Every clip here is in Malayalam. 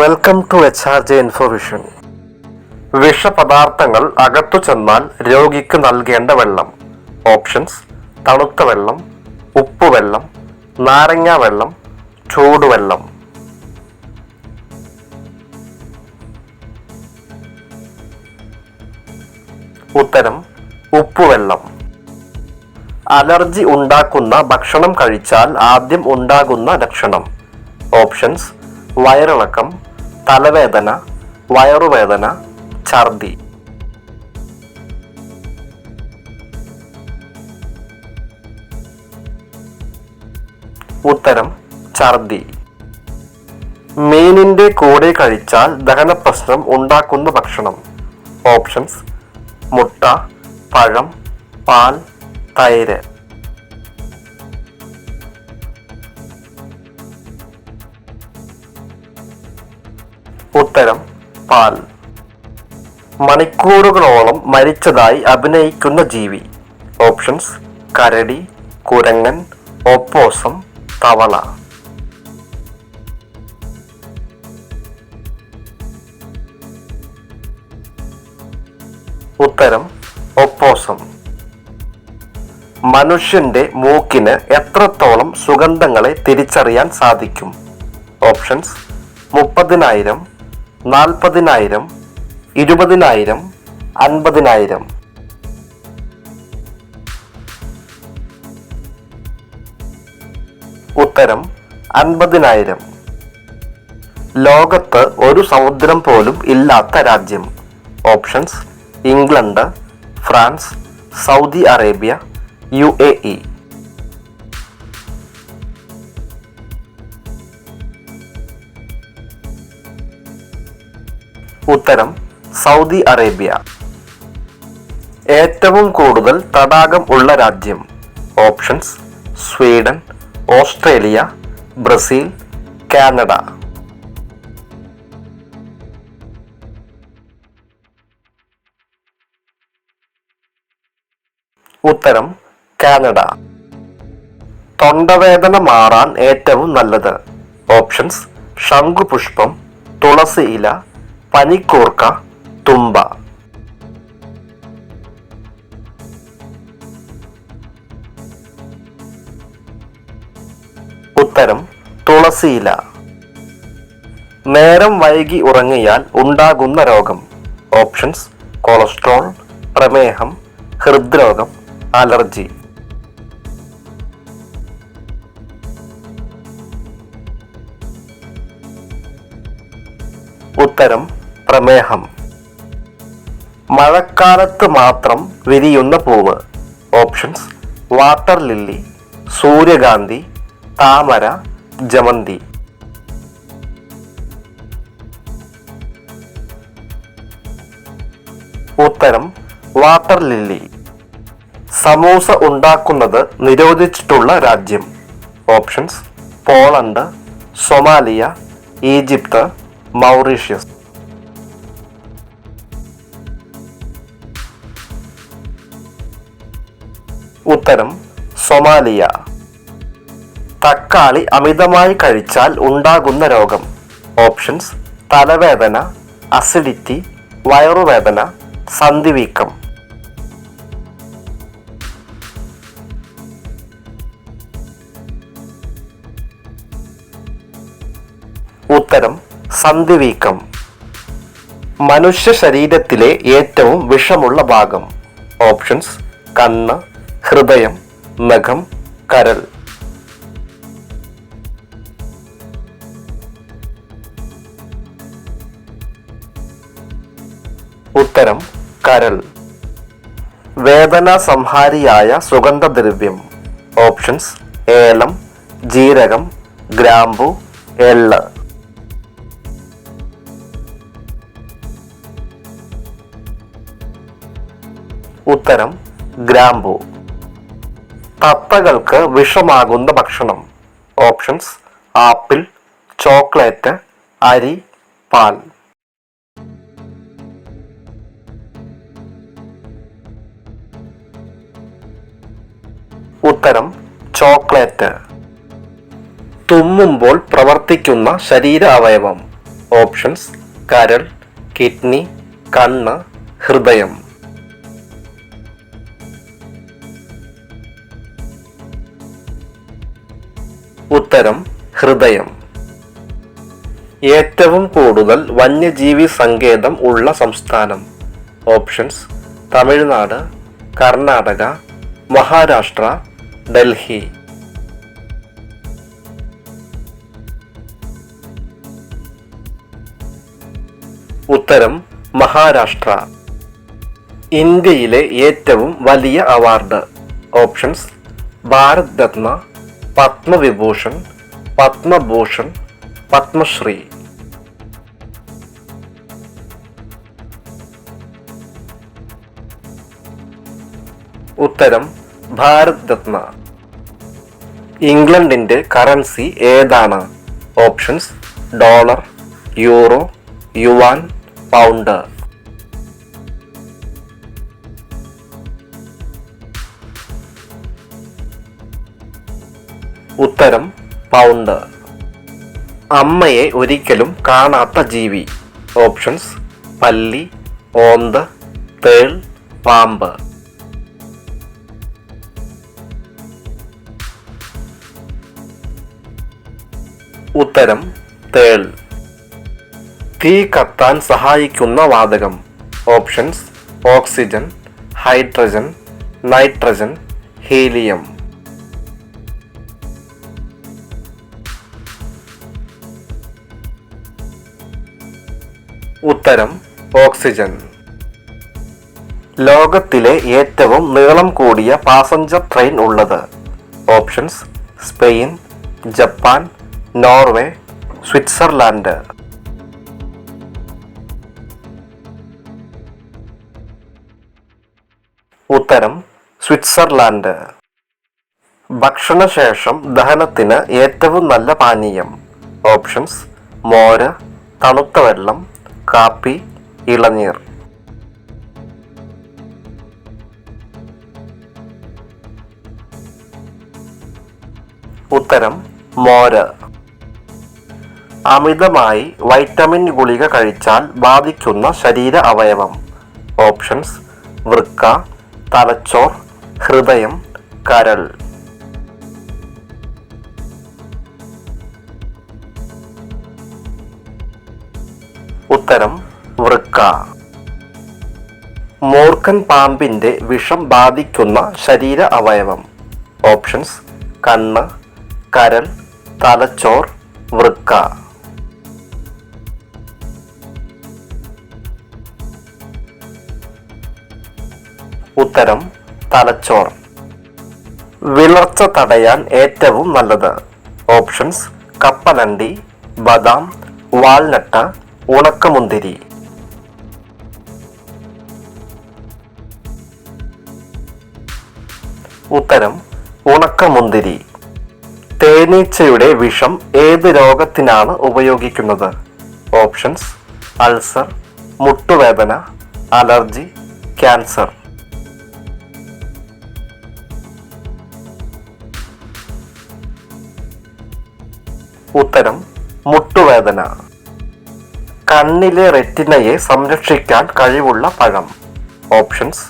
Welcome to H R J information വിഷപദാർത്ഥങ്ങൾ അകത്തു ചെന്നാൽ രോഗിക്ക് നൽകേണ്ട വെള്ളം. ഓപ്ഷൻസ് തണുത്ത വെള്ളം ഉപ്പുവെള്ളം നാരങ്ങ വെള്ളം ചൂടുവെള്ളം ഉത്തരം ഉപ്പുവെള്ളം അലർജി ഉണ്ടാക്കുന്ന ഭക്ഷണം കഴിച്ചാൽ ആദ്യം ഉണ്ടാകുന്ന ലക്ഷണം. ഓപ്ഷൻസ് വയറിളക്കം തലവേദന വയറുവേദന ഛർദി. ഉത്തരം ഛർദി. മീനിന്റെ കൂടെ കഴിച്ചാൽ ദഹന പ്രശ്നം ഉണ്ടാക്കുന്ന ഭക്ഷണം. ഓപ്ഷൻസ് മുട്ട പഴം പാൽ തൈര്. പാൽ. മണിക്കൂറുകളോളം മരിച്ചതായി അഭിനയിക്കുന്ന ജീവി. ഓപ്ഷൻസ് കരടി കുരങ്ങൻ ഒപ്പോസം തവള. ഉത്തരം ഒപ്പോസം. മനുഷ്യന്റെ മൂക്കിന് എത്രത്തോളം സുഗന്ധങ്ങളെ തിരിച്ചറിയാൻ സാധിക്കും? ഓപ്ഷൻസ് മുപ്പതിനായിരം നാൽപ്പതിനായിരം ഇരുപതിനായിരം അൻപതിനായിരം. ഉത്തരം അൻപതിനായിരം. ലോകത്ത് ഒരു സമുദ്രം പോലും ഇല്ലാത്ത രാജ്യം. Options England France Saudi Arabia U A E. ഉത്തരം സൗദി അറേബ്യ. ഏറ്റവും കൂടുതൽ തടാകം ഉള്ള രാജ്യം. Options Sweden Australia Brazil Canada. ഉത്തരം കാനഡ. തൊണ്ടവേദന മാറാൻ ഏറ്റവും നല്ലത്. ഓപ്ഷൻസ് ശംഖുപുഷ്പം തുളസി ഇല പനിക്കൂർക്ക തുമ്പ. ഉത്തരം തുളസിയില. നേരം വൈകി ഉറങ്ങിയാൽ ഉണ്ടാകുന്ന രോഗം. ഓപ്ഷൻസ് കൊളസ്ട്രോൾ പ്രമേഹം ഹൃദ്രോഗം അലർജി. ഉത്തരം പ്രമേഹം. മഴക്കാലത്ത് മാത്രം വിരിയുന്ന പൂവ്. ഓപ്ഷൻസ് വാട്ടർ ലില്ലി സൂര്യകാന്തി താമര ജമന്തി. ഉത്തരം വാട്ടർ ലില്ലി. സമൂസ ഉണ്ടാക്കുന്നത് നിരോധിച്ചിട്ടുള്ള രാജ്യം. Options Poland Somalia Egypt Mauritius. ഉത്തരം സൊമാലിയ. തക്കാളി അമിതമായി കഴിച്ചാൽ ഉണ്ടാകുന്ന രോഗം. ഓപ്ഷൻസ് തലവേദന അസിഡിറ്റി വയറുവേദന സന്ധിവീക്കം. ഉത്തരം സന്ധിവീക്കം. മനുഷ്യ ശരീരത്തിലെ ഏറ്റവും വിഷമുള്ള ഭാഗം. ഓപ്ഷൻസ് കണ്ണ് ഹൃദയം നഖം കരൾ. ഉത്തരം കരൾ. വേദന സംഹാരിയായ സുഗന്ധദ്രവ്യം. ഓപ്ഷൻസ് ഏലം ജീരകം ഗ്രാമ്പു എള്ള്. ഉത്തരം ഗ്രാമ്പു. തത്തകൾക്ക് വിഷമാകുന്ന ഭക്ഷണം. ഓപ്ഷൻസ് ആപ്പിൾ ചോക്ലേറ്റ് അരി പാൽ. ഉത്തരം ചോക്ലേറ്റ്. തുമ്മുമ്പോൾ പ്രവർത്തിക്കുന്ന ശരീര അവയവം ഓപ്ഷൻസ് കരൾ കിഡ്നി കണ്ണ് ഹൃദയം. ഉത്തരം ഹൃദയം. ഏറ്റവും കൂടുതൽ വന്യജീവി സങ്കേതം ഉള്ള സംസ്ഥാനം. ഓപ്ഷൻസ് തമിഴ്നാട് കർണാടക മഹാരാഷ്ട്ര ഡൽഹി. ഉത്തരം മഹാരാഷ്ട്ര. ഇന്ത്യയിലെ ഏറ്റവും വലിയ അവാർഡ്. ഓപ്ഷൻസ് ഭാരത് രത്ന പത്മവിഭൂഷൺ പത്മഭൂഷൺ പത്മശ്രീ. ഉത്തരം ഭാരത് രത്ന. ഇംഗ്ലണ്ടിന്റെ കറൻസി ഏതാണ്? Options dollar euro yuan pound. ഉത്തരം പൗണ്ട്. അമ്മയെ ഒരിക്കലും കാണാത്ത ജീവി. ഓപ്ഷൻസ് പല്ലി ഓന്ത് തേൾ പാമ്പ്. ഉത്തരം തേൾ. തീ കത്താൻ സഹായിക്കുന്ന വാതകം. Options oxygen hydrogen nitrogen helium. ഉത്തരം ഓക്സിജൻ. ലോകത്തിലെ ഏറ്റവും നീളം കൂടിയ പാസഞ്ചർ ട്രെയിൻ ഉള്ളത്. Options Spain Japan Norway Switzerland. ഉത്തരം സ്വിറ്റ്സർലാൻഡ്. ഭക്ഷണശേഷം ദഹനത്തിന് ഏറ്റവും നല്ല പാനീയം. ഓപ്ഷൻസ് മോര് തണുത്ത വെള്ളം കാപ്പി ഇളനീർ. ഉത്തരം മോര്. അമിതമായി വൈറ്റമിൻ ഗുളിക കഴിച്ചാൽ ബാധിക്കുന്ന ശരീര അവയവം. ഓപ്ഷൻസ് വൃക്ക തലച്ചോർ ഹൃദയം കരൾ. ഉത്തരം വൃക്ക. മൂർഖൻ പാമ്പിന്റെ വിഷം ബാധിക്കുന്ന ശരീര അവയവം. ഓപ്ഷൻസ് കണ്ണ് കരൾ തലച്ചോർ വൃക്ക. ഉത്തരം തലച്ചോർ. വിളർച്ച തടയാൻ ഏറ്റവും നല്ലത്. ഓപ്ഷൻസ് കപ്പലണ്ടി ബദാം വാൾനട്ട് ഉണക്കമുന്തിരി. ഉത്തരം ഉണക്കമുന്തിരി. തേനീച്ചയുടെ വിഷം ഏത് രോഗത്തിനാണ് ഉപയോഗിക്കുന്നത്? ഓപ്ഷൻസ് അൾസർ മുട്ടുവേദന അലർജി ക്യാൻസർ. ഉത്തരം മുട്ടുവേദന. കണ്ണിലെ റെറ്റിനയെ സംരക്ഷിക്കാൻ കഴിവുള്ള പഴം. ഓപ്ഷൻസ്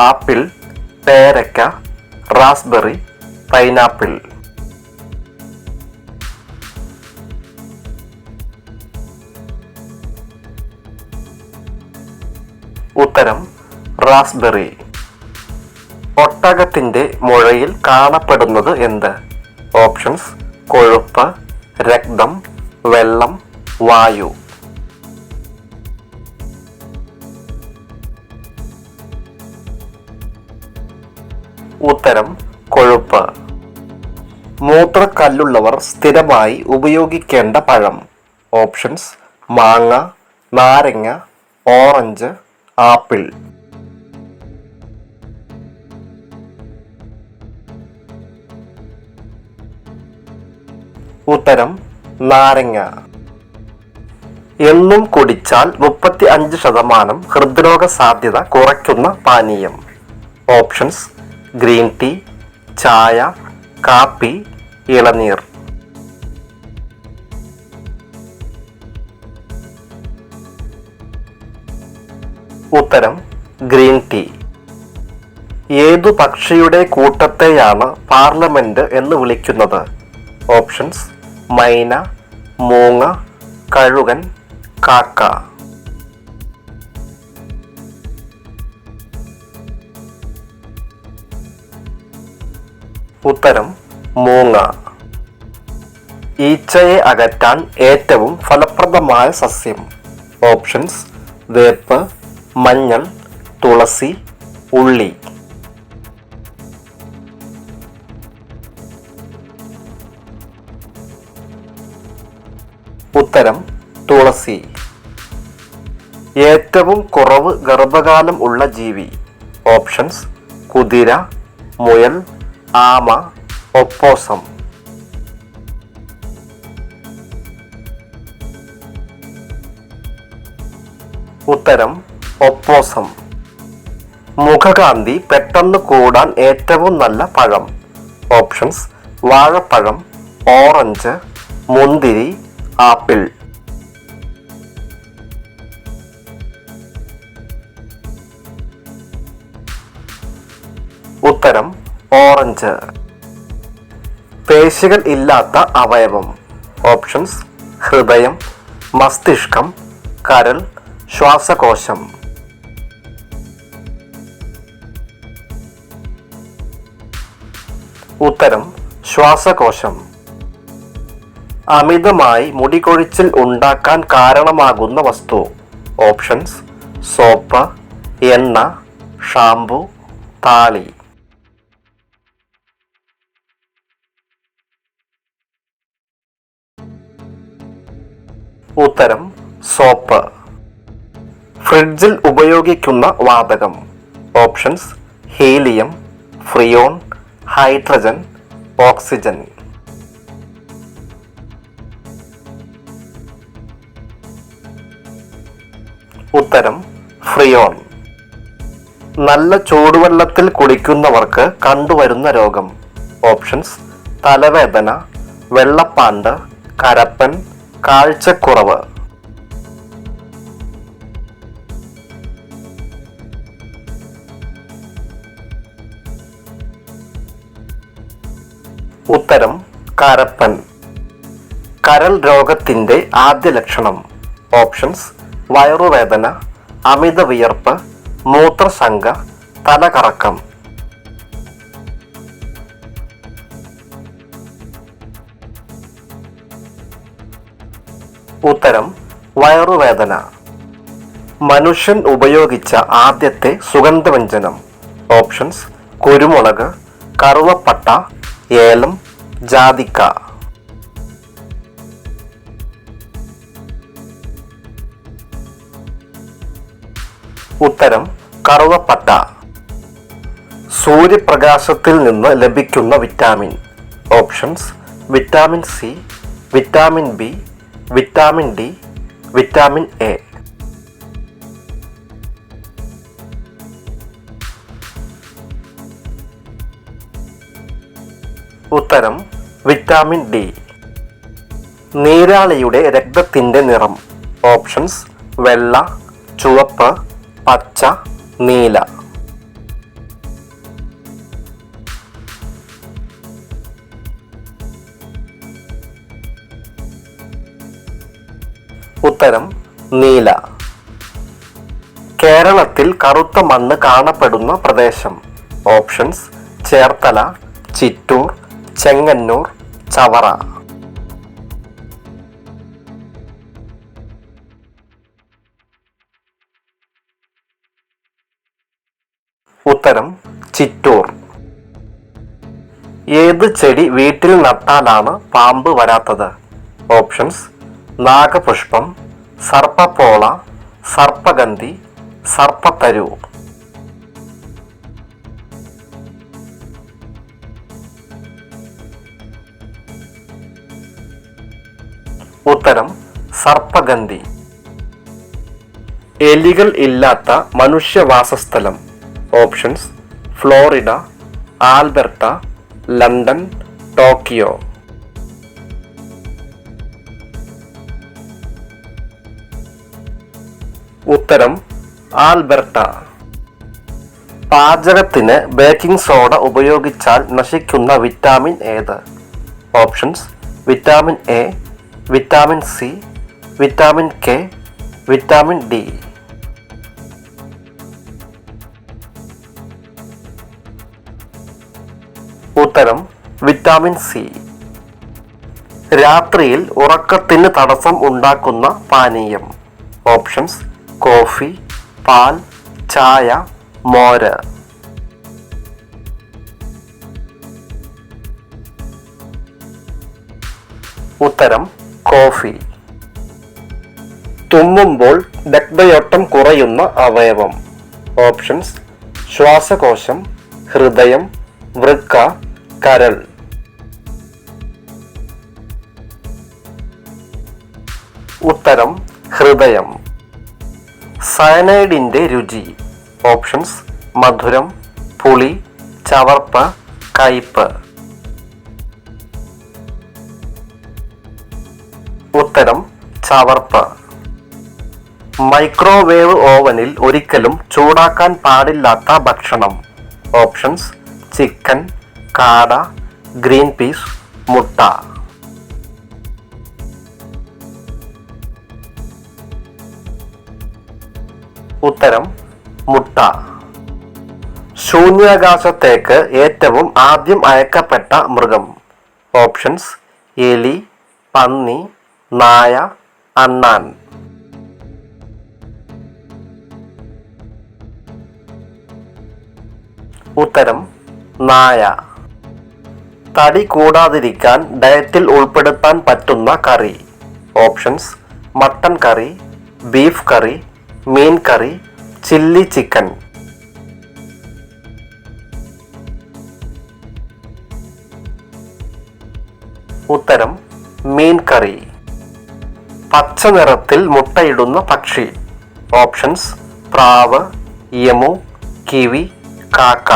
ആപ്പിൾ പേരക്ക റാസ്ബെറി പൈനാപ്പിൾ. ഉത്തരം റാസ്ബെറി. ഒട്ടകത്തിന്റെ മുഴയിൽ കാണപ്പെടുന്നത് എന്ത്? ഓപ്ഷൻസ് കൊഴുപ്പ് രക്തം വെള്ളം വായു. ഉത്തരം കൊഴുപ്പ്. മൂത്രക്കല്ലുള്ളവർ സ്ഥിരമായി ഉപയോഗിക്കേണ്ട പഴം. ഓപ്ഷൻസ് മാങ്ങ നാരങ്ങ ഓറഞ്ച് ആപ്പിൾ. ഉത്തരം നാരങ്ങ. എന്നും കുടിച്ചാൽ മുപ്പത്തി അഞ്ച് ശതമാനം ഹൃദ്രോഗ സാധ്യത കുറയ്ക്കുന്ന പാനീയം. ഓപ്ഷൻസ് ഗ്രീൻ ടീ ചായ കാപ്പി ഇളനീർ. ഉത്തരം ഗ്രീൻ ടീ. ഏതു പക്ഷിയുടെ കൂട്ടത്തെയാണ് പാർലമെന്റ് എന്ന് വിളിക്കുന്നത്? ഓപ്ഷൻസ് മൈന മൂങ്ങ കഴുകൻ കാക്ക. ഉത്തരം മൂങ്ങ. ഈച്ചയെ അകറ്റാൻ ഏറ്റവും ഫലപ്രദമായ സസ്യം. ഓപ്ഷൻസ് വേപ്പ് മഞ്ഞൾ തുളസി ഉള്ളി. ഉത്തരം തുളസി. ഏറ്റവും കുറവ് ഗർഭകാലം ഉള്ള ജീവി. ഓപ്ഷൻസ് കുതിര മുയൽ ആമ ഒപ്പോസം. ഉത്തരം ഒപ്പോസം. മുഖകാന്തി പെട്ടെന്ന് കൂടാൻ ഏറ്റവും നല്ല പഴം. ഓപ്ഷൻസ് വാഴപ്പഴം ഓറഞ്ച് മുന്തിരി ആപ്പിൾ. ഉത്തരം ഓറഞ്ച്. പേശികൾ ഇല്ലാത്ത അവയവം. ഓപ്ഷൻസ് ഹൃദയം മസ്തിഷ്കം കരൾ ശ്വാസകോശം. ഉത്തരം ശ്വാസകോശം. അമിതമായി മുടികൊഴിച്ചിൽ ഉണ്ടാക്കാൻ കാരണമാകുന്ന വസ്തു. ഓപ്ഷൻസ് സോപ്പ് എണ്ണ ഷാംപൂ താളി. ഉത്തരം സോപ്പ്. ഫ്രിഡ്ജിൽ ഉപയോഗിക്കുന്ന വാതകം. Options helium freon hydrogen oxygen. ഉത്തരം ഫ്രിയോൺ. നല്ല ചൂടുവെള്ളത്തിൽ കുളിക്കുന്നവർക്ക് കണ്ടുവരുന്ന രോഗം. ഓപ്ഷൻസ് തലവേദന വെള്ളപ്പാണ്ട് കരപ്പൻ കാഴ്ചക്കുറവ്. ഉത്തരം കരപ്പൻ. കരൾ രോഗത്തിന്റെ ആദ്യ ലക്ഷണം. ഓപ്ഷൻസ് വയറുവേദന അമിത വിയർപ്പ് മൂത്രശങ്ക തലകറക്കം. വയറുവേദന. മനുഷ്യൻ ഉപയോഗിച്ച ആദ്യത്തെ സുഗന്ധവ്യഞ്ജനം. ഓപ്ഷൻസ് കുരുമുളക് കറുവപ്പട്ട ഏലം ജാതിക്ക. ഉത്തരം കറുവപ്പട്ട. സൂര്യപ്രകാശത്തിൽ നിന്ന് ലഭിക്കുന്ന vitamin. Options vitamin C vitamin B vitamin D vitamin A ഉത്തരം വിറ്റാമിൻ ഡി നീരാളിയുടെ രക്തത്തിന്റെ നിറം. ഓപ്ഷൻസ് വെള്ള ചുവപ്പ് പച്ച നീല. ഉത്തരം നീല. കേരളത്തിൽ കറുത്ത മണ്ണ് കാണപ്പെടുന്ന പ്രദേശം. ഓപ്ഷൻസ് ചേർത്തല ചിറ്റൂർ ചെങ്ങന്നൂർ ചവറ. ഉത്തരം ചിറ്റൂർ. ഏത് ചെടി വീട്ടിൽ നട്ടാലാണ് പാമ്പ് വരാത്തത്? ഓപ്ഷൻസ് നാഗപുഷ്പം സർപ്പപ്പോള സർപ്പഗന്ധി സർപ്പത്തരു ഉത്തരം സർപ്പഗന്ധി. എലികൾ ഇല്ലാത്ത മനുഷ്യവാസസ്ഥലം. Options Florida Alberta London Tokyo. ഉത്തരം ആൽബർട്ട. പാചകത്തിന് ബേക്കിംഗ് സോഡ ഉപയോഗിച്ചാൽ നശിക്കുന്ന വിറ്റാമിൻ ഏത്? Options vitamin A vitamin C vitamin K vitamin D. ഉത്തരം വിറ്റാമിൻ സി. രാത്രിയിൽ ഉറക്കത്തിന് തടസ്സം ഉണ്ടാക്കുന്ന പാനീയം. ഓപ്ഷൻസ് കോഫി പാൽ ചായ മോര്. ഉത്തരം കോഫി. തുമ്മുമ്പോൾ രക്തയോട്ടം കുറയുന്ന അവയവം. ഓപ്ഷൻസ് ശ്വാസകോശം ഹൃദയം വൃക്ക കരൾ. ഉത്തരം ഹൃദയം. സയനൈഡിന്റെ രുചി ഓപ്ഷൻസ് മധുരം പുളി ചവർപ്പ് കയ്പ് ഉത്തരം ചവർപ്പ്. മൈക്രോവേവ് ഓവനിൽ ഒരിക്കലും ചൂടാക്കാൻ പാടില്ലാത്ത ഭക്ഷണം. ഓപ്ഷൻസ് ചിക്കൻ കാട ഗ്രീൻ പീസ് മുട്ട. ഉത്തരം മുട്ട. ശൂന്യാകാശത്തേക്ക് ഏറ്റവും ആദ്യം അയക്കപ്പെട്ട മൃഗം. ഓപ്ഷൻസ് എലി പന്നി നായ അണ്ണാൻ. ഉത്തരം നായ. തടി കൂടാതിരിക്കാൻ ഡയറ്റിൽ ഉൾപ്പെടുത്താൻ പറ്റുന്ന കറി. ഓപ്ഷൻസ് മട്ടൻ കറി ബീഫ് കറി മീൻ കറി ചില്ലി ചിക്കൻ. ഉത്തരം മീൻ കറി പച്ച നിറത്തിൽ മുട്ടയിടുന്ന പക്ഷി. ഓപ്ഷൻസ് പ്രാവ് യമു കിവി കാക്ക.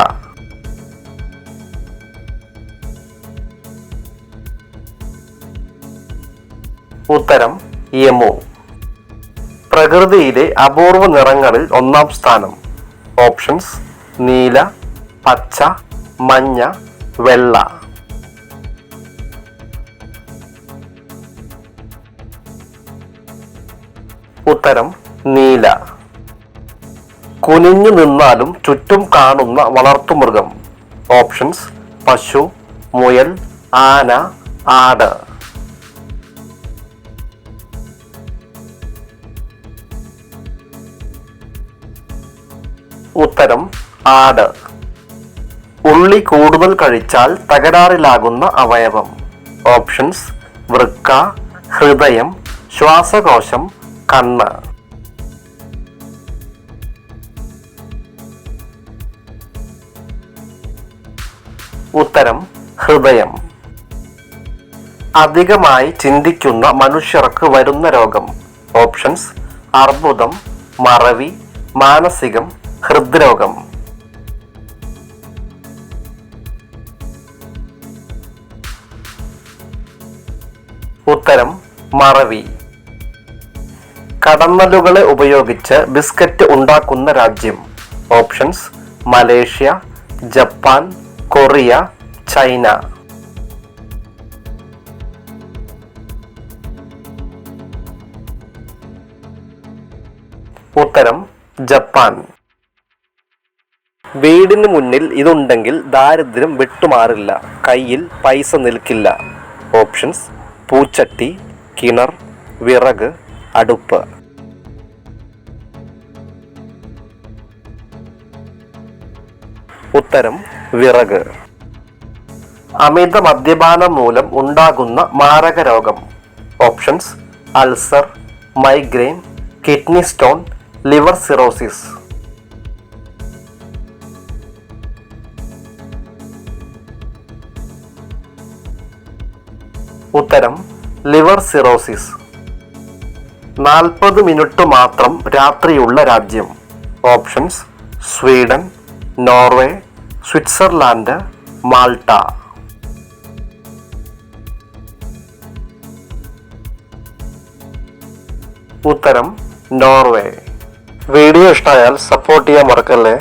ഉത്തരം യമു. പ്രകൃതിയിലെ അപൂർവ നിറങ്ങളിൽ ഒന്നാം സ്ഥാനം. ഓപ്ഷൻസ് നീല പച്ച മഞ്ഞ വെള്ള. ഉത്തരം നീല. കുനിഞ്ഞു നിന്നാലും ചുറ്റും കാണുന്ന വളർത്തുമൃഗം. ഓപ്ഷൻസ് പശു മുയൽ ആന ആട്. ഉത്തരം ആട്. ഉള്ളി കൂടുതൽ കഴിച്ചാൽ തകരാറിലാകുന്ന അവയവം. ഓപ്ഷൻസ് വൃക്ക ഹൃദയം ശ്വാസകോശം കണ്ണ്. ഉത്തരം ഹൃദയം. അധികമായി ചിന്തിക്കുന്ന മനുഷ്യർക്ക് വരുന്ന രോഗം. ഓപ്ഷൻസ് അർബുദം മറവി മാനസികം ഹൃദ്രോഗം. ഉത്തരം മറവി. കടന്നലുകളെ ഉപയോഗിച്ച് ബിസ്ക്കറ്റ് ഉണ്ടാക്കുന്ന രാജ്യം. Options Malaysia Japan Korea China. ഉത്തരം ജപ്പാൻ. വീടിന് മുന്നിൽ ഇതുണ്ടെങ്കിൽ ദാരിദ്ര്യം വിട്ടുമാറില്ല. കയ്യിൽ പൈസ നിൽക്കില്ല. ഓപ്ഷൻസ് പൂച്ചട്ടി കിണർ വിറക് അടുപ്പ്. ഉത്തരം വിറക്. അമിത മദ്യപാനം മൂലം ഉണ്ടാകുന്ന മാരക രോഗം. Options ulcer migraine kidney stone liver cirrhosis. Liver cirrhosis. നാൽപ്പത് മിനിറ്റ് മാത്രം രാത്രിയുള്ള രാജ്യം. Options Sweden Norway Switzerland Malta. ഉത്തരം നോർവേ. വീഡിയോ ഇഷ്ടമായാൽ സപ്പോർട്ട് ചെയ്യാൻ മറക്കല്ലേ?